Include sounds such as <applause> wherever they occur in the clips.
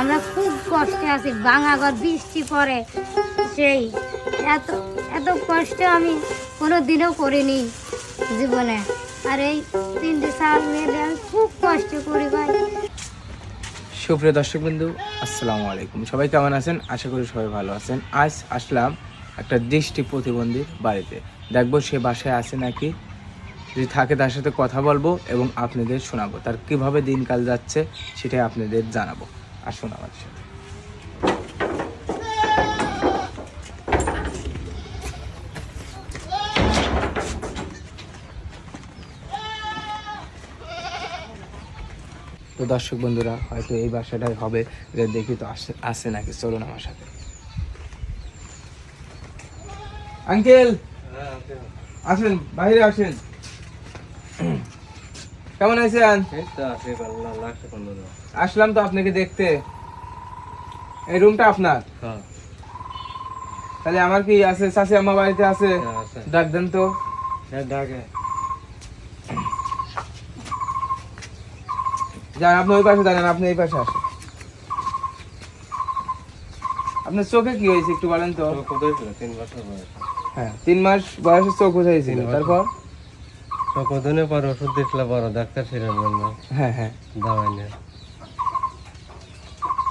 আমরা খুব কষ্টে আছি বাঙাঘর বৃষ্টি পড়ে, সেই এত এত কষ্ট আমি কোনো দিনও করিনি জীবনে। আর এই তিনটে সাল মিলে আমি খুব কষ্ট করি ভাই। সুপ্রিয় দর্শক বিন্দু আসসালামু আলাইকুম। সবাই কেমন আছেন? আশা করি সবাই ভালো আছেন। আজ আসলাম একটা দৃষ্টি প্রতিবন্ধীর বাড়িতে। দেখব সে বাসায় আছে নাকি? যদি থাকে তার সাথে কথা বলব এবং আপনাদের শোনাবো। তার কীভাবে দিনকাল যাচ্ছে সেটাই আপনাদের জানাব। আসুন আমার সাথে। তো দর্শক বন্ধুরা হয়তো এই বাসাটাই হবে যে দেখি তো আসে আসে নাকি? চলুন আমার সাথে। আঙ্কেল। আসেন বাইরে আসেন। কেমন আছেন? আসলাম তো আপনাকে দেখতে। এই রুমটা আপনার? তাহলে আমার কি আছে? চাষি আমার বাড়িতে আছে? ডাক দেন তো। যান আপনি ওই পাশে দাঁড়ান আপনি এই পাশে আসেন। আপনার চোখে কি হয়েছে একটু বলেন তো? হ্যাঁ তিন মাস বয়সে চোখ তিন তারপর? কতদিনের পর ওষুধ দিয়েছিল বড়? ডাক্তার ছিলেন জন্য হ্যাঁ হ্যাঁ। দাওয়াই নিয়ে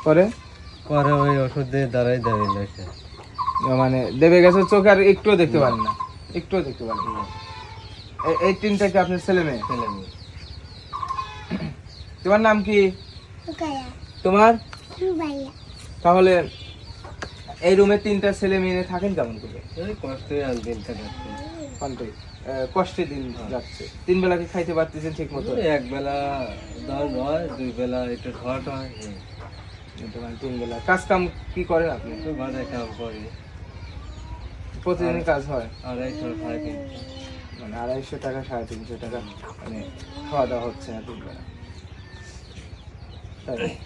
পরে? পরে ওই ওষুধ দিয়ে দাঁড়াই দাঁড়িয়ে রয়েছে মানে দেবে গেছে চোখে আর একটুও দেখতে পারেন না। একটুও দেখতে পারেন না। এই তিনটা কি আপনার ছেলে মেয়ে? ছেলে মেয়ে। তোমার নাম কি? তোমার? তাহলে এই রুমে তিনটা ছেলে মেয়ে থাকেন কেমন করে? এই কষ্টে আর দিন কাটাচ্ছে কোনটাই কষ্টে দিন যাচ্ছে। তিন বেলা কি খাইতে পারতেছেন ঠিক মতো এক বেলা দশ হয় দুই বেলা একটু শর্ট হয় এই। মানে তিন বেলা। কাজ কাম কি করেন আপনি? একটু বাজার কাম করি। প্রতিদিনই কাজ হয়? আড়াইশো সাড়ে তিনশো। মানে আড়াইশো টাকা সাড়ে তিনশো টাকা মানে খাওয়া দাওয়া হচ্ছে না তিন বেলা।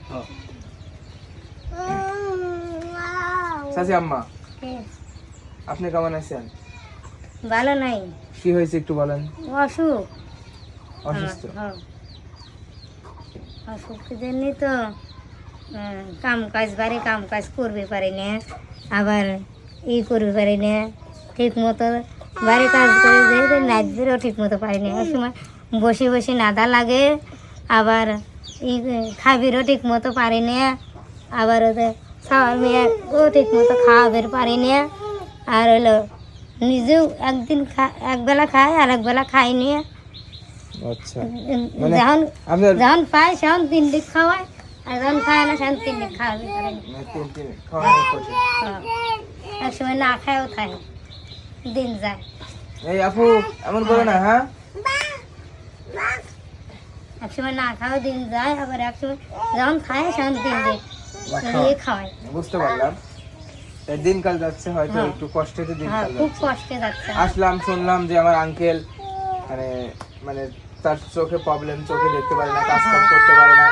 হ্যাঁ। চাচি আম্মা আপনি কেমন আছেন? ভালো নাই। কি হয়েছে একটু বলেন? অসুখ। অসুস্থ? হ্যাঁ, হ্যাঁ। অসুখ জন্যই তো কাম কাজ বাড়ি কাম কাজ করবে পারি না আবার ই করবে পারি না ঠিক মতো বাড়ি কাজ করে যেতে নাচবেরও ঠিক মতো পারি না। এক সময় বসে বসে নাদা লাগে আবার ই খাবিরও ঠিক মতো পারি না আবার ওদের সবার মেয়ে ও ঠিক মতো খাওয়াবের পারি না আর হলো নিজেও একদিন একবেলা খায় আর একবেলা খাই নিয়ে। আচ্ছা। মানে যখন যখন পায় সেখন তিন দিক খাওয়ায় আর যখন খায় না সেখন তিন দিক খাওয়াবে। মানে হ্যাঁ। এক সময় না খায়ও থাকে দিন যায়। এই আপু এমন করো না হ্যাঁ? এক সময় না খাওয়া দিন যায় আবার এক সময় যখন খায় সেখন তিন দিক নিয়ে খাওয়ায়। বুঝতে পারলাম। দিনকাল যাচ্ছে হয়তো হ্যাঁ। একটু কষ্টে তো দিনকাল খুব কষ্টে যাচ্ছে। আসলাম শুনলাম যে আমার আঙ্কেল মানে মানে তার চোখে প্রবলেম চোখে দেখতে পারে না কাজ কাম করতে পারে না।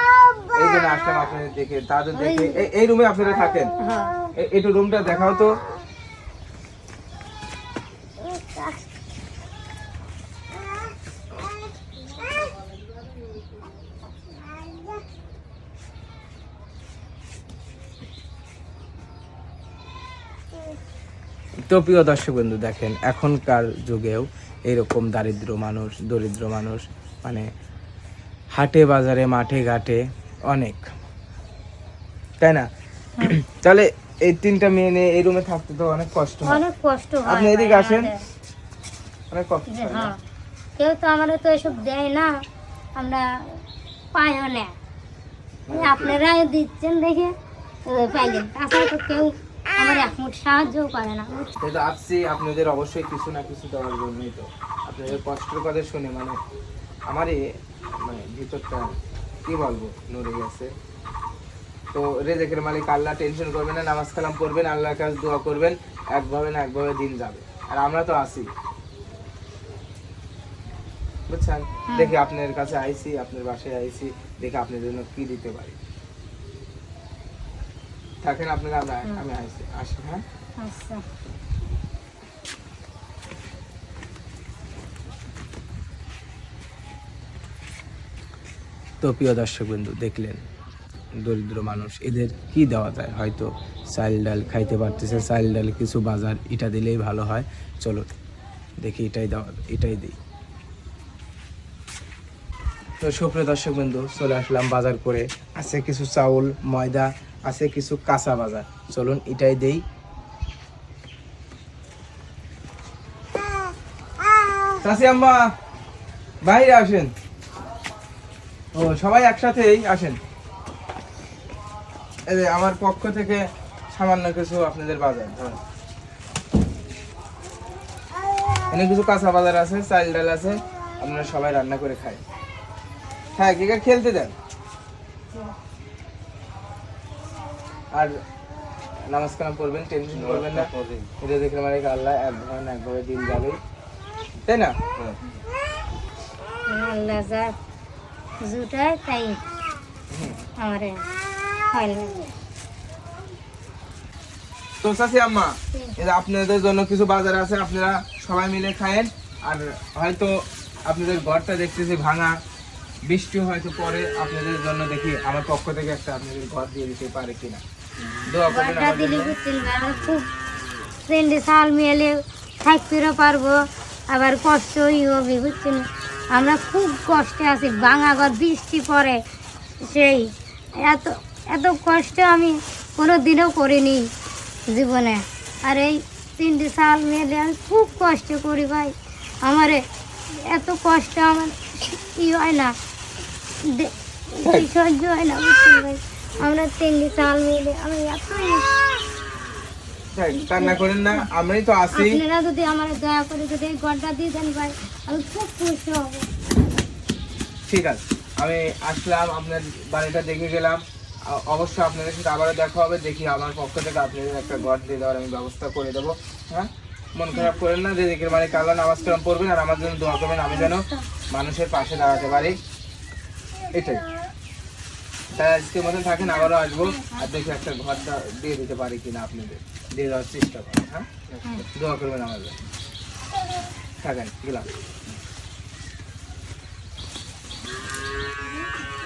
এই জন্য আসলাম আপনাদের দেখে তাদের দেখে এই- রুমে আপনারা থাকেন? হ্যাঁ। একটু রুমটা দেখাও তো। তো প্রিয় দর্শক বন্ধু দেখেন এখনকার যুগেও এরকম দারিদ্র মানুষ দরিদ্র মানুষ মানে হাটে বাজারে মাঠে ঘাটে অনেক। তাই না? <clears throat> তাহলে এই তিনটা মেয়ে নিয়ে এই রুমে থাকতে তো অনেক কষ্ট হয়। অনেক কষ্ট হয় আপনি এদিকে আসেন। অনেক কষ্ট হয় হ্যাঁ। কেউ তো আমাদের তো এসব দেয় না আমরা পাইও না। আপনারাই দিচ্ছেন দেখে পাইলেন। তাছাড়া তো কেউ আমার এক মুঠ সাহায্যও করে না। তো আসছি আপনাদের অবশ্যই কিছু না কিছু দেওয়ার জন্যই তো। আপনাদের কষ্টের কথা শুনে মানে আমারই মানে ভিতরটা কি বলব নড়ে গেছে। তো রেজেকের মালিক আল্লাহ টেনশন করবেন না নামাজ কালাম করবেন আল্লাহর কাছে দোয়া করবেন একভাবে না একভাবে দিন যাবে। আর আমরা তো আসি বুঝছেন? দেখি আপনার কাছে আইছি আপনার বাসায় আইছি দেখি আপনার জন্য কি দিতে পারি। থাকেন আপনারা আমরা আমি আইছি আসি হ্যাঁ? আচ্ছা। তো প্রিয় দর্শক বন্ধু দেখলেন দরিদ্র মানুষ এদের কি দেওয়া যায়? হয়তো চাল ডাল খাইতে পারতেছে চাল ডাল কিছু বাজার এটা দিলেই ভালো হয়। চলো দেখি এটাই দেওয়া এটাই দিই। তো সুপ্রিয় দর্শক বন্ধু চলে আসলাম বাজার করে। আছে কিছু চাউল ময়দা আছে কিছু কাঁচা বাজার। চলুন এটাই দেই। চাষি আম্মা, বাইরে আসেন। ও, সবাই একসাথেই আসেন। এই আমার পক্ষ থেকে সামান্য কিছু আপনাদের বাজার। এখানে কিছু কাঁচা বাজার আছে, চাল ডাল আছে, আপনারা সবাই রান্না করে খায়। হ্যাঁ ক্রিকেট খেলতে দেন? আর নামাজ কালাম পড়বেন টেনশন করবেন না। এটা দেখলে মানে আল্লাহ এক একভাবে দিন যাবে। তাই না? হ্যাঁ। আল্লাহ যা জুটায় তাই আমার হয় লাগে তো চাচি আম্মা এই আপনাদের জন্য কিছু বাজার আছে আপনারা সবাই মিলে খায়েন। আর হয়তো আপনাদের ঘরটা দেখতেছি ভাঙা বৃষ্টি হয়তো পরে আপনাদের জন্য দেখি আমার পক্ষ থেকে একটা আপনাদের ঘর দিয়ে দিতে পারে কিনা। দোয়া করবেন দিলে জন্য। বুঝছেন আমরা খুব তিনটে সাল মেলে থাকতেও পারব আবার কষ্টই হবে বুঝছেন? আমরা খুব কষ্টে আছি ভাঙা ঘর বৃষ্টি পড়ে সেই এত এত কষ্ট আমি কোনো দিনও করিনি জীবনে। আর এই তিনটে সাল মেলে আমি খুব কষ্ট করি ভাই। আমার এত কষ্ট আমার ই হয় না দে- সহ্য হয় না বুঝছেন ভাই। আমরা তিনটে সাল মিলে আমি এতই হ্যাঁ, কান্না করেন না আমরাই তো আপনারা যদি আমার দয়া করে যদি এই দিয়ে দেন ভাই আমি খুব খুশি হব। ঠিক আছে আমি আসলাম আপনার বাড়িটা দেখে গেলাম। অবশ্যই আপনাদের সাথে আবারও দেখা হবে দেখি আমার পক্ষ থেকে আপনাদের একটা ঘর দিয়ে দেওয়ার আমি ব্যবস্থা করে দেবো হ্যাঁ? মন খারাপ করেন না যে দিকের মানে কালো নামাজ কালাম পড়বেন আর আমার জন্য দোয়া করবেন আমি যেন মানুষের পাশে দাঁড়াতে পারি। এটাই। তাই আজকের মতন থাকেন আবারও আসব। আর দেখি একটা ঘরটা দিয়ে দিতে পারি কিনা আপনাদের। দিয়ে দেওয়ার চেষ্টা করেন হ্যাঁ? দোয়া করবেন আমাদের। থাকেন গেলাম।